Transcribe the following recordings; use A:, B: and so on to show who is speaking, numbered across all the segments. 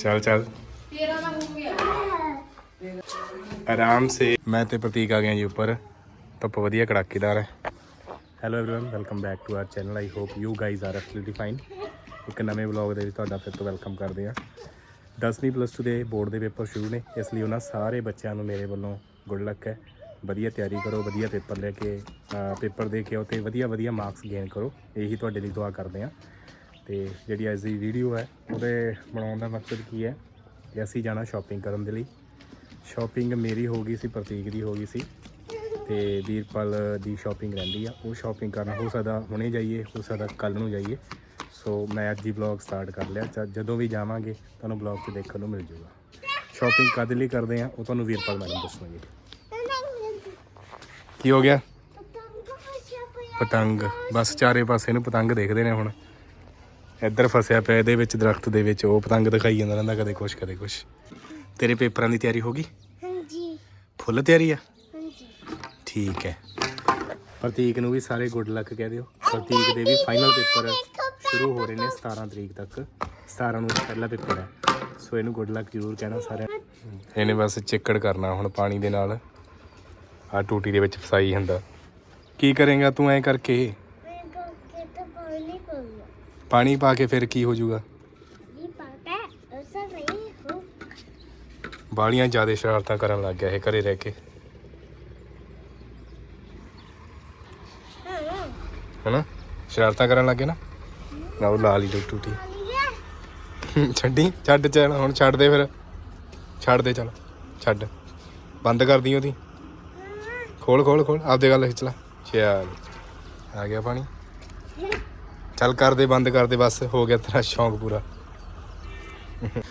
A: ਚੱਲ ਚੱਲ
B: ਤੇਰਾ ਤਾਂ ਹੋ ਗਿਆ
A: ਆਰਾਮ ਸੇ ਮੈਂ ਤੇ ਪ੍ਰਤੀਕ ਆ ਗਏ ਜੀ ਉੱਪਰ ਧੁੱਪ ਵਧੀਆ ਕੜਾਕੇਦਾਰ ਹੈ hello everyone welcome back to our channel I hope you guys are absolutely fine ਇੱਕ ਨਵੇਂ ਵਲੌਗ ਦੇ ਵਿੱਚ ਤੁਹਾਡਾ ਫਿਰ ਤੋਂ ਵੈਲਕਮ ਕਰਦੇ ਹਾਂ 10ਵੀਂ ਪਲੱਸ 2 ਦੇ ਬੋਰਡ ਦੇ ਪੇਪਰ ਸ਼ੁਰੂ ਨੇ ਇਸ ਲਈ ਉਹਨਾਂ ਸਾਰੇ ਬੱਚਿਆਂ ਨੂੰ ਮੇਰੇ ਵੱਲੋਂ ਗੁੱਡ ਲੱਕ ਹੈ ਵਧੀਆ ਤਿਆਰੀ ਕਰੋ ਵਧੀਆ ਪੇਪਰ ਲੈ ਕੇ ਪੇਪਰ ਦੇ ਕੇ ਆਓ ਤੇ ਵਧੀਆ ਵਧੀਆ ਮਾਰਕਸ ਗੇਨ ਕਰੋ ਇਹੀ ਤੁਹਾਡੇ ਲਈ ਦੁਆ ਕਰਦੇ ਹਾਂ ਤੇ ਜਿਹੜੀ ਅੱਜ ਦੀ ਵੀਡੀਓ ਹੈ, ਉਹਦੇ ਬਣਾਉਣ ਦਾ ਮਕਸਦ ਕੀ ਹੈ? ਕਿ ਅਸੀਂ ਜਾਣਾ ਸ਼ਾਪਿੰਗ ਕਰਨ ਦੇ ਲਈ। ਸ਼ਾਪਿੰਗ ਮੇਰੀ ਹੋ ਗਈ ਸੀ, ਪ੍ਰਤੀਕ ਦੀ ਹੋ ਗਈ ਸੀ। ਤੇ ਵੀਰਪਾਲ ਦੀ ਸ਼ਾਪਿੰਗ ਰਹਿੰਦੀ ਆ। ਉਹ ਸ਼ਾਪਿੰਗ ਕਰਨਾ, ਹੋ ਸਕਦਾ ਹੁਣੇ ਜਾਈਏ, ਹੋ ਸਕਦਾ ਕੱਲ ਨੂੰ ਜਾਈਏ। ਸੋ ਮੈਂ ਅੱਜ ਹੀ ਵਲੌਗ ਸਟਾਰਟ ਕਰ ਲਿਆ। ਜ- ਜਦੋਂ ਵੀ ਜਾਵਾਂਗੇ, ਤੁਹਾਨੂੰ ਵਲੌਗ 'ਚ ਦੇਖਣ ਨੂੰ ਮਿਲ ਜੂਗਾ। ਸ਼ਾਪਿੰਗ ਕਦ ਲਈ ਕਰਦੇ ਆ, ਉਹ ਤੁਹਾਨੂੰ ਵੀਰਪਾਲ ਮੈਡਮ ਦੱਸਣਗੇ। ਕੀ ਹੋ ਗਿਆ? ਪਤੰਗ। ਬਸ ਚਾਰੇ ਪਾਸੇ ਨੂੰ ਪਤੰਗ ਦੇਖਦੇ ਨੇ ਹੁਣ। ਇੱਧਰ ਫਸਿਆ ਪਿਆ ਇਹਦੇ ਵਿੱਚ ਦਰਖਤ ਦੇ ਵਿੱਚ ਉਹ ਪਤੰਗ ਦਿਖਾਈ ਜਾਂਦਾ ਰਹਿੰਦਾ ਕਦੇ ਕੁਛ ਕਦੇ ਕੁਛ। ਤੇਰੇ ਪੇਪਰਾਂ ਦੀ ਤਿਆਰੀ ਹੋ ਗਈ?
C: ਹਾਂਜੀ।
A: ਫੁੱਲ ਤਿਆਰੀ ਆ?
C: ਹਾਂਜੀ।
A: ਠੀਕ ਹੈ। ਪ੍ਰਤੀਕ ਨੂੰ ਵੀ ਸਾਰੇ ਗੁੱਡ ਲੱਕ ਕਹਿ ਦਿਓ। ਪ੍ਰਤੀਕ ਦੇ ਵੀ ਫਾਈਨਲ ਪੇਪਰ ਸ਼ੁਰੂ ਹੋ ਰਹੇ ਨੇ 17 ਤਰੀਕ ਤੱਕ। 17 ਨੂੰ ਪਹਿਲਾ ਪੇਪਰ ਹੈ। ਸੋ ਇਹਨੂੰ ਗੁੱਡ ਲੱਕ ਜ਼ਰੂਰ ਕਹਿਣਾ ਸਾਰਿਆਂ। ਇਹਨੇ ਬਸ ਚਿੱਕੜ ਕਰਨਾ ਹੁਣ ਪਾਣੀ ਦੇ ਨਾਲ। ਆ ਟੂਟੀ ਦੇ ਵਿੱਚ ਫਸਾਈ ਹੁੰਦਾ। ਕੀ ਕਰੇਗਾ ਤੂੰ ਐ ਕਰਕੇ
C: ਮੈਂ ਕੋਕੇ ਤੋਂ ਪਾਣੀ ਪਊਗਾ
A: ਪਾਣੀ ਪਾ ਕੇ ਫਿਰ ਕੀ ਹੋ ਜਾਊਗਾ
C: ਹੋ।
A: ਬਾਲੀਆਂ ਜ਼ਿਆਦਾ ਸ਼ਰਾਰਤਾਂ ਕਰਨ ਲੱਗ ਗਿਆ ਇਹ ਘਰੇ ਰਹਿ ਕੇ।
C: ਹਾਂ।
A: ਹੈਨਾ? ਸ਼ਰਾਰਤਾਂ ਕਰਨ ਲੱਗੇ ਨਾ? ਨਾ ਉਹ ਲਾ ਲਈ ਟੂਟੀ ਛੱਡੀ? ਛੱਡ ਚੱਲ ਹੁਣ ਛੱਡ ਦੇ ਫਿਰ। ਛੱਡ ਦੇ ਚੱਲ ਛੱਡ। ਬੰਦ ਕਰ ਦੀ ਉਹਦੀ। ਖੋਲ ਖੋਲ ਖੋਲ। ਆਪਦੇ ਗੱਲ ਖਿੱਚ ਲਾ। ਚੱਲ। ਆ ਗਿਆ ਪਾਣੀ। ਚੱਲ ਕਰ ਦੇ ਬੰਦ ਕਰ ਦੇ ਬਸ ਹੋ ਗਿਆ ਤੇਰਾ ਸ਼ੌਂਕ ਪੂਰਾ।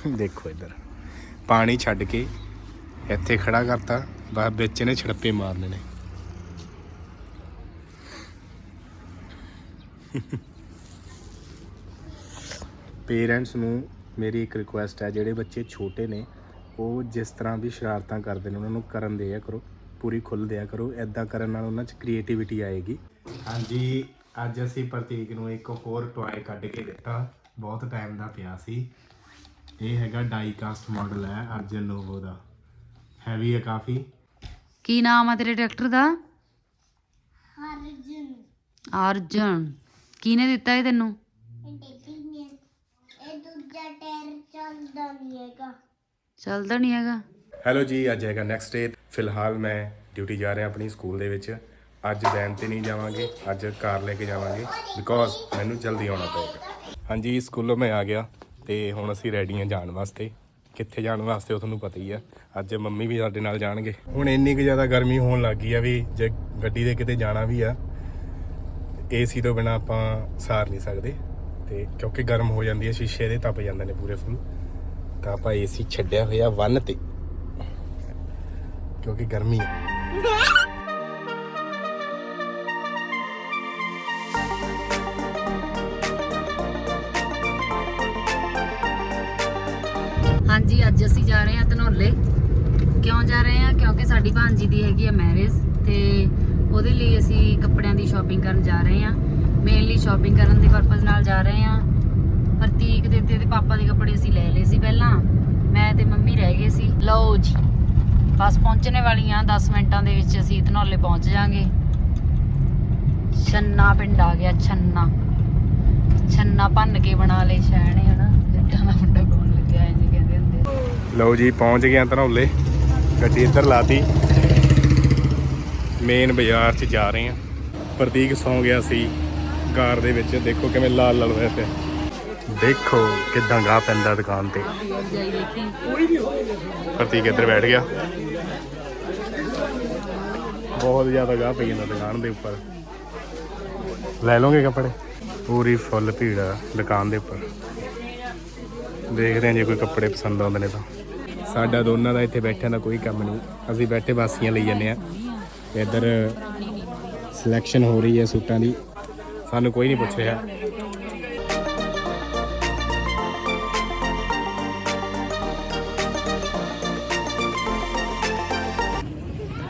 A: ਦੇਖੋ ਇੱਧਰ। ਪਾਣੀ ਛੱਡ ਕੇ ਇੱਥੇ ਖੜਾ ਕਰਤਾ। ਬਾ ਵਿੱਚ ਨੇ ਛੜੱਪੇ ਮਾਰਨੇ ਨੇ। ਪੇਰੈਂਟਸ ਨੂੰ ਮੇਰੀ ਇੱਕ ਰਿਕੁਐਸਟ ਹੈ ਜਿਹੜੇ ਬੱਚੇ ਛੋਟੇ ਨੇ ਉਹ ਜਿਸ ਤਰ੍ਹਾਂ ਵੀ ਸ਼ਰਾਰਤਾਂ ਕਰਦੇ ਨੇ ਉਹਨਾਂ ਨੂੰ ਕਰਨ ਦਿਆ ਕਰੋ। ਪੂਰੀ ਖੁੱਲ੍ਹ ਦਿਆ ਕਰੋ। ਐਦਾਂ ਕਰਨ ਨਾਲ ਉਹਨਾਂ 'ਚ ਕ੍ਰੀਏਟੀਵਿਟੀ ਆਏਗੀ। ਹਾਂਜੀ। ਅੱਜ ਅਸੀਂ ਪ੍ਰਤੀਕ ਨੂੰ ਇੱਕ ਹੋਰ ਟੌਏ ਕੱਢ ਕੇ ਦਿੱਤਾ। ਬਹੁਤ ਟਾਈਮ ਦਾ ਪਿਆ ਸੀ। ਇਹ ਹੈਗਾ ਡਾਈ ਕਾਸਟ ਮਾਡਲ ਹੈ ਅਰਜਨ ਨੋਵੋ ਦਾ। ਹੈਵੀ ਹੈ ਕਾਫੀ।
B: ਕੀ ਨਾਮ ਆ ਤੇਰੇ ਟਰੈਕਟਰ ਦਾ?
C: ਅਰਜੁਨ।
B: ਅਰਜਨ। ਕਿਹਨੇ ਦਿੱਤਾ ਇਹ ਤੈਨੂੰ?
C: ਇਹ ਡੇਡੀ ਨੇ ਇਹ ਦੂਜਾ ਟਾਇਰ ਚੱਲਦਾ ਨਹੀਂ ਹੈਗਾ।
B: ਚੱਲਦਾ ਨਹੀਂ ਹੈਗਾ।
A: ਹੈਲੋ ਜੀ ਅੱਜ ਹੈਗਾ ਨੈਕਸਟ ਡੇ ਫਿਲਹਾਲ ਮੈਂ ਡਿਊਟੀ ਜਾ ਰਿਹਾ ਆਪਣੀ ਸਕੂਲ ਦੇ ਵਿੱਚ। ਅੱਜ ਵੈਨ ਤੇ ਨਹੀਂ ਜਾਵਾਂਗੇ, ਅੱਜ ਕਾਰ ਲੈ ਕੇ ਜਾਵਾਂਗੇ ਬਿਕੋਜ਼ ਮੈਨੂੰ ਜਲਦੀ ਆਉਣਾ ਪਏਗਾ। ਹਾਂਜੀ, ਸਕੂਲੋਂ ਮੈਂ ਆ ਗਿਆ ਤੇ ਹੁਣ ਅਸੀਂ ਰੈਡੀ ਹਾਂ ਜਾਣ ਵਾਸਤੇ। ਕਿੱਥੇ ਜਾਣ ਵਾਸਤੇ ਉਹ ਤੁਹਾਨੂੰ ਪਤਾ ਹੀ ਆ। ਅੱਜ ਮੰਮੀ ਵੀ ਸਾਡੇ ਨਾਲ ਜਾਣਗੇ। ਹੁਣ ਇੰਨੀ ਕੁ ਜ਼ਿਆਦਾ ਗਰਮੀ ਹੋਣ ਲੱਗ ਗਈ ਆ ਵੀ ਜੇ ਗੱਡੀ ਦੇ ਕਿਤੇ ਜਾਣਾ ਵੀ ਆ ਏਸੀ ਤੋਂ ਬਿਨਾ ਆਪਾਂ ਸਾਰ ਨਹੀਂ ਸਕਦੇ। ਤੇ ਕਿਉਂਕਿ ਗਰਮ ਹੋ ਜਾਂਦੀ ਹੈ ਸ਼ੀਸ਼ੇ ਦੇ ਤਪ ਜਾਂਦੇ ਨੇ ਪੂਰੇ ਫੁੱਲ ਤਾਂ ਆਪਾਂ ਏਸੀ ਛੱਡਿਆ ਹੋਇਆ ਵਨ ਤੇ। ਕਿਉਂਕਿ ਗਰਮੀ ਹੈ
B: ਅੱਜ ਅਸੀਂ ਜਾ ਰਹੇ ਹਾਂ ਧਨੌਲੇ। ਕਿਉਂ ਜਾ ਰਹੇ ਹਾਂ? ਕਿਉਂਕਿ ਸਾਡੀ ਭਾਂਜੀ ਦੀ ਹੈਗੀ ਹੈ ਮੈਰਿਜ ਤੇ ਉਹਦੇ ਲਈ ਅਸੀਂ ਕੱਪੜਿਆਂ ਦੀ ਸ਼ਾਪਿੰਗ ਕਰਨ ਜਾ ਰਹੇ ਹਾਂ। ਮੇਨਲੀ ਸ਼ਾਪਿੰਗ ਕਰਨ ਦੇ ਪਰਪਸ ਨਾਲ ਜਾ ਰਹੇ ਹਾਂ। ਪ੍ਰਤੀਕ ਦੇ ਤੇ ਪਾਪਾ ਦੇ ਕੱਪੜੇ ਅਸੀਂ ਲੈ ਲਏ ਸੀ ਪਹਿਲਾਂ। ਮੈਂ ਤੇ ਮੰਮੀ ਰਹਿ ਗਏ ਸੀ। ਲਓ ਜੀ, ਬਸ ਪਹੁੰਚਣੇ ਵਾਲੀਆਂ 10 ਮਿੰਟਾਂ ਦੇ ਵਿੱਚ ਅਸੀਂ ਧਨੌਲੇ ਪਹੁੰਚ ਜਾਾਂਗੇ। ਛੰਨਾ ਪਿੰਡ ਆ ਗਿਆ, ਛੰਨਾ। ਛੰਨਾ ਭੰਨ ਕੇ ਬਣਾ ਲਏ ਸ਼ਹਿਣੇ ਹਨਾ। ਜੱਟਾਂ ਦਾ ਮੁੰਡਾ ਕੌਣ ਲੱਗਿਆ ਇੰਜ ਕਹਿੰਦੇ ਹੁੰਦੇ ਆ।
A: ਲਓ ਜੀ, ਪਹੁੰਚ ਗਏ ਹਾਂ ਧਨੌਲੇ। ਗੱਡੀ ਇੱਧਰ ਲਾਤੀ। ਮੇਨ ਬਾਜ਼ਾਰ 'ਚ ਜਾ ਰਹੇ ਹਾਂ ਪ੍ਰਤੀਕ ਸੌਂ ਗਿਆ ਸੀ ਕਾਰ ਦੇ ਵਿੱਚ। ਦੇਖੋ ਕਿਵੇਂ ਲਾਲ ਲਾਲ ਹੋਇਆ ਪਿਆ। ਦੇਖੋ ਕਿਦਾਂ ਗਾਹ ਪੈਂਦਾ ਦੁਕਾਨ ਤੇ। ਪ੍ਰਤੀਕ ਇੱਧਰ ਬੈਠ ਗਿਆ। ਬਹੁਤ ਜ਼ਿਆਦਾ ਗਾਹ ਪਈ ਜਾਂਦਾ ਦੁਕਾਨ ਦੇ ਉੱਪਰ। ਲੈ ਲਓਗੇ ਕੱਪੜੇ? ਪੂਰੀ ਫੁੱਲ ਭੀੜ ਆ ਦੁਕਾਨ ਦੇ ਉੱਪਰ। ਦੇਖਦੇ ਹਾਂ ਜੇ ਕੋਈ ਕੱਪੜੇ ਪਸੰਦ ਆਉਂਦੇ ਨੇ ਤਾਂ। ਸਾਡਾ ਦੋਨਾਂ ਦਾ ਇੱਥੇ ਬੈਠਿਆਂ ਦਾ ਕੋਈ ਕੰਮ ਨਹੀਂ। ਅਸੀਂ ਬੈਠੇ ਬਾਸੀਆਂ ਲਈ ਜਾਂਦੇ ਆ ਇੱਧਰ ਸਿਲੈਕਸ਼ਨ ਹੋ ਰਹੀ ਹੈ ਸੂਟਾਂ ਦੀ। ਸਾਨੂੰ ਕੋਈ ਨਹੀਂ ਪੁੱਛ ਰਿਹਾ।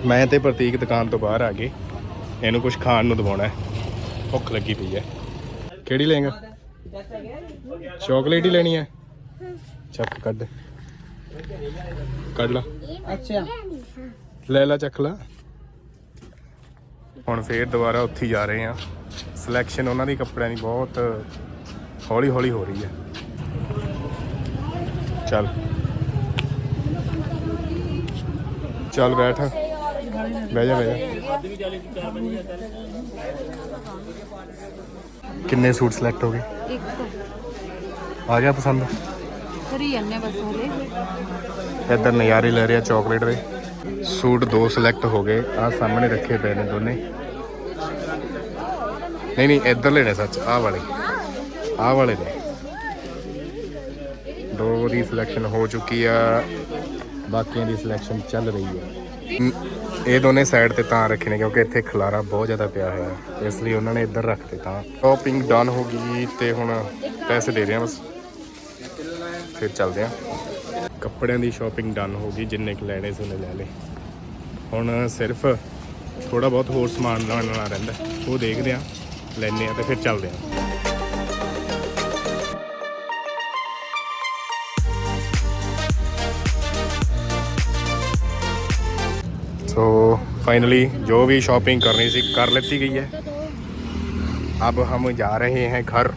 A: ਮੈਂ ਤੇ ਪ੍ਰਤੀਕ ਦੁਕਾਨ ਤੋਂ ਬਾਹਰ ਆ ਗਏ। ਇਹਨੂੰ ਕੁਝ ਖਾਣ ਨੂੰ ਦਵਾਉਣਾ ਹੈ। ਭੁੱਖ ਲੱਗੀ ਪਈ ਹੈ। ਕਿਹੜੀ ਲਏਗਾ ਚਾਕਲੇਟ ਹੀ ਲੈਣੀ ਹੈ। ਚੱਕ ਕੱਢ। ਕੱਢ ਲਾ।
C: ਅੱਛਾ।
A: ਲੈ ਲਾ ਚੱਕ ਲਾ। ਹੁਣ ਫੇਰ ਦੁਬਾਰਾ ਉੱਥੇ ਜਾ ਰਹੇ ਆ ਸਿਲੈਕਸ਼ਨ ਉਹਨਾਂ ਦੀ ਕੱਪੜਿਆਂ ਦੀ ਬਹੁਤ ਹੌਲੀ ਹੌਲੀ ਹੋ ਰਹੀ ਹੈ। ਚੱਲ। ਚੱਲ ਬੈਠ। ਬਹਿ ਜਾ ਬਹਿ ਜਾ। ਕਿੰਨੇ ਸੂਟ ਸਿਲੈਕਟ ਹੋ ਗਏ?
B: ਇੱਕ।
A: ਆ ਗਿਆ ਪਸੰਦ?
B: ਕਰੀ ਜਾਂਦੇ ਬਸ ਹਲੇ।
A: ਇੱਧਰ ਨਜ਼ਾਰੇ ਲੈ ਰਿਹਾ ਚਾਕਲੇਟ ਦੇ। ਸੂਟ ਦੋ ਸਿਲੈਕਟ ਹੋ ਗਏ ਆ ਸਾਹਮਣੇ ਰੱਖੇ ਪਏ ਨੇ ਦੋਨੇ। ਨਹੀਂ ਨਹੀਂ ਇੱਧਰ ਲੈਣੇ ਸੱਚ, ਆਹ ਵਾਲੇ। ਆਹ ਵਾਲੇ ਨੇ। ਦੋ ਦੀ ਸਿਲੈਕਸ਼ਨ ਹੋ ਚੁੱਕੀ ਆ, ਬਾਕੀਆਂ ਦੀ ਸਿਲੈਕਸ਼ਨ ਚੱਲ ਰਹੀ ਆ। ਇਹ ਦੋਨੇ ਸਾਈਡ ਤੇ ਤਾਂ ਰੱਖੇ ਨੇ, ਕਿਉਂਕਿ ਇੱਥੇ ਖਲਾਰਾ ਬਹੁਤ ਜ਼ਿਆਦਾ ਪਿਆ ਹੋਇਆ। ਇਸ ਲਈ ਉਹਨਾਂ ਨੇ ਇੱਧਰ ਰੱਖਤੇ ਤਾਂ ਸ਼ਾਪਿੰਗ ਡਨ ਹੋ ਗਈ ਤੇ ਹੁਣ ਪੈਸੇ ਦੇ ਰਹੇ ਆ ਬਸ। ਫਿਰ ਚੱਲਦੇ ਆ ਕੱਪੜਿਆਂ ਦੀ ਸ਼ਾਪਿੰਗ ਡਨ ਹੋ ਗਈ ਜਿੰਨੇ ਕੁ ਲੈਣੇ ਸੀ ਉਹਨੇ ਲੈ ਲਏ ਹੁਣ ਸਿਰਫ ਥੋੜਾ ਬਹੁਤ ਹੋਰ ਸਮਾਨ ਲੈਣ ਵਾਲਾ ਰਹਿੰਦਾ ਉਹ ਦੇਖਦੇ ਆ ਲੈਣੇ ਆ ਤੇ ਫਿਰ ਚੱਲਦੇ ਆ ਸੋ फाइनली जो भी शॉपिंग करनी थी कर लेती गई है अब हम जा रहे हैं घर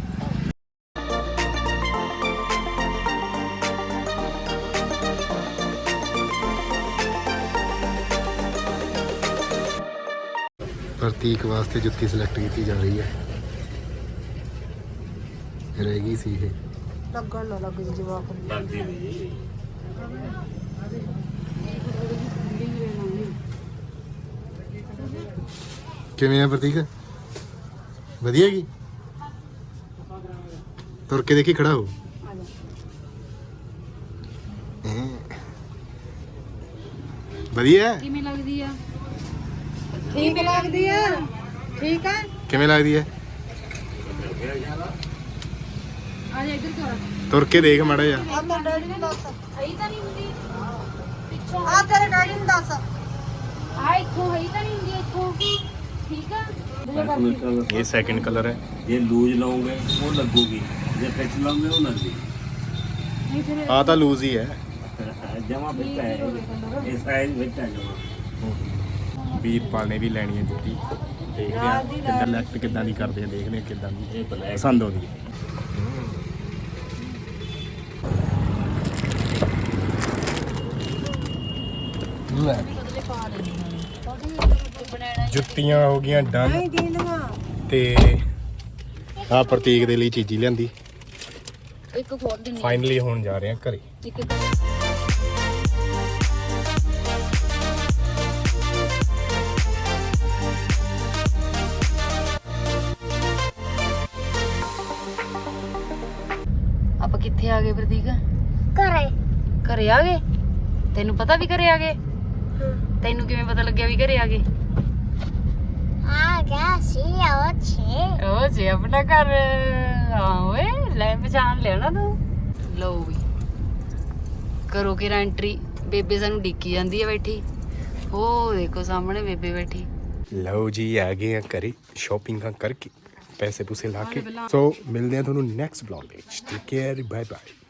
A: ਪ੍ਰਤੀਕ ਵਾਸਤੇ ਜੁੱਤੀ ਸਿਲੈਕਟ ਕੀਤੀ ਜਾ ਰਹੀ ਹੈ। ਰਹਿ ਗਈ ਸੀ ਇਹ।
B: ਲੱਗਣ ਨਾ ਲੱਗ ਜੀ ਜਵਾਬ
A: ਕਿਵੇਂ ਆ ਪ੍ਰਤੀਕ? ਵਧੀਆ ਕੀ ਤੁਰ ਕੇ ਦੇਖੀ ਖੜਾ ਹੋ। ਵਧੀਆ?
B: ਕਿਵੇਂ ਲੱਗਦੀ ਆ?
D: ਠੀਕ ਲੱਗਦੀ ਆ? ਠੀਕ ਆ?
A: ਕਿਵੇਂ ਲੱਗਦੀ ਹੈ
B: ਆ ਜਾ ਇੱਧਰ ਤੋਰਾ।
A: ਤੁਰ ਕੇ ਦੇਖ ਮਾੜਾ ਜਿਹਾ।
D: ਆ ਤਾਂ ਡੈਡੀ ਨੂੰ ਦੱਸ।
B: ਹਈ ਤਾਂ ਨਹੀਂ ਹੁੰਦੀ। ਪਿੱਛੋਂ।
D: ਆ ਤੇਰੇ ਡੈਡੀ ਨੂੰ ਦੱਸ।
B: ਆ ਇੱਥੋਂ ਹਈ ਤਾਂ ਨਹੀਂ ਹੁੰਦੀ ਇੱਥੋਂ। ਠੀਕ ਆ?
A: ਇਹ ਸੈਕਿੰਡ ਕਲਰ ਹੈ।
E: ਜੇ ਲੂਜ ਲਾਉਂਗੇ ਉਹ ਲੱਗੂਗੀ। ਜੇ ਫਿੱਟ ਲਾਉਂਗੇ ਉਹ
B: ਨਹੀਂ ਫਿਰ
A: ਆ ਤਾਂ ਲੂਜ਼ ਹੀ ਹੈ।
E: ਜਮਾ ਫਿੱਟ ਹੈ ਇਹ। ਇਹ ਸਾਈਜ਼ ਫਿੱਟ ਹੈ ਜਮਾ।
A: ਵੀਰਪਾਲ ਨੇ ਵੀ ਲੈਣੀ ਹੈ ਜੁੱਤੀ। ਦੇਖਦੇ ਆ ਕਿੱਦਾਂ ਲੈਕਟ ਕਿੱਦਾਂ ਦੀ ਕਰਦੇ ਆ ਦੇਖਦੇ ਆ ਕਿੱਦਾਂ ਦੀ
E: ਇਹ ਬਲੈਕ
A: ਪਸੰਦ ਆਉਂਦੀ ਹੈ। ਲੈ। ਜੁੱਤੀਆਂ ਹੋ ਗਈਆਂ ਡਨ ਤੇ ਆ ਪ੍ਰਤੀਕ ਦੇ ਲਈ ਚੀਜ਼ੀ ਲਿਆਂਦੀ।
B: ਇੱਕ ਖੋਲ ਦਿੰਨੀ
A: ਫਾਈਨਲੀ ਹੁਣ ਜਾ ਰਹੇ ਆ ਘਰੇ।
B: ਆਪਾਂ ਕਿੱਥੇ ਆ ਗਏ ਪ੍ਰਤੀਕ?
C: ਕਰੇ
B: ਘਰੇ ਆ ਗਏ? ਤੈਨੂੰ ਪਤਾ ਵੀ ਘਰੇ ਆ ਗਏ? ਤੈਨੂੰ ਕਿਵੇਂ ਪਤਾ ਲੱਗਿਆ ਵੀ ਘਰੇ ਆ ਗਏ?
C: ਆ ਗਿਆ ਸੀ ਉਹ ਛੇ।
B: ਉਹ ਜੇ ਆਪਣਾ ਘਰ। ਹਾਂ ਓਏ ਲੈ ਪਛਾਣ ਲਿਆ ਨਾ ਤੂੰ। ਲਓ ਵੀ। ਕਰੋ ਕਿ ਐਂਟਰੀ ਬੇਬੇ ਸਾਨੂੰ ਡਿੱਕੀ ਜਾਂਦੀ ਹੈ ਬੈਠੀ। ਉਹ ਦੇਖੋ ਸਾਹਮਣੇ ਬੇਬੇ ਬੈਠੀ।
A: ਲਓ ਜੀ ਆ ਗਏ ਆ ਘਰੇ ਸ਼ਾਪਿੰਗਾਂ ਕਰਕੇ। ਪੈਸੇ ਪੂਸੇ ਲਾ ਕੇ। ਸੋ ਮਿਲਦੇ ਆ ਤੁਹਾਨੂੰ ਨੈਕਸਟ ਵਲੌਗ ਵਿੱਚ। Take care bye bye